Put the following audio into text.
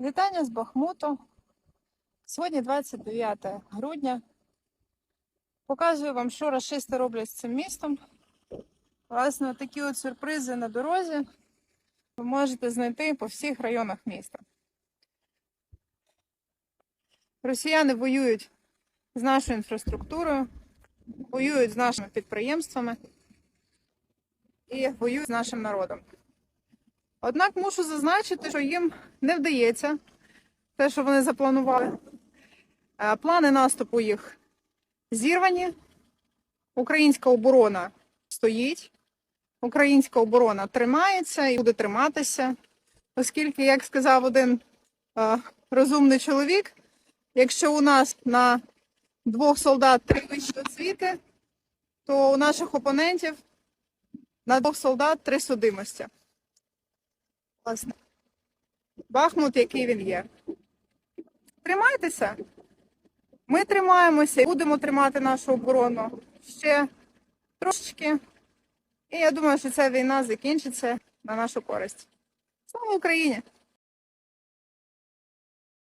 Вітання з Бахмуту. Сьогодні 29 грудня. Показую вам, що рашисти роблять з цим містом. Власне, такі от сюрпризи на дорозі ви можете знайти по всіх районах міста. Росіяни воюють з нашою інфраструктурою, воюють з нашими підприємствами і воюють з нашим народом. Однак мушу зазначити, що їм не вдається те, що вони запланували. Е, Плани наступу їх зірвані. Українська оборона стоїть. Українська оборона тримається і буде триматися, оскільки, як сказав один е, розумний чоловік, якщо у нас на двох солдат три вищі освіти, то у наших опонентів на двох солдат три судимості. Власне. Бахмут, який він є. Тримайтеся. Ми тримаємося і будемо тримати нашу оборону ще трошечки. І я думаю, що ця війна закінчиться на нашу користь. Слава Україні!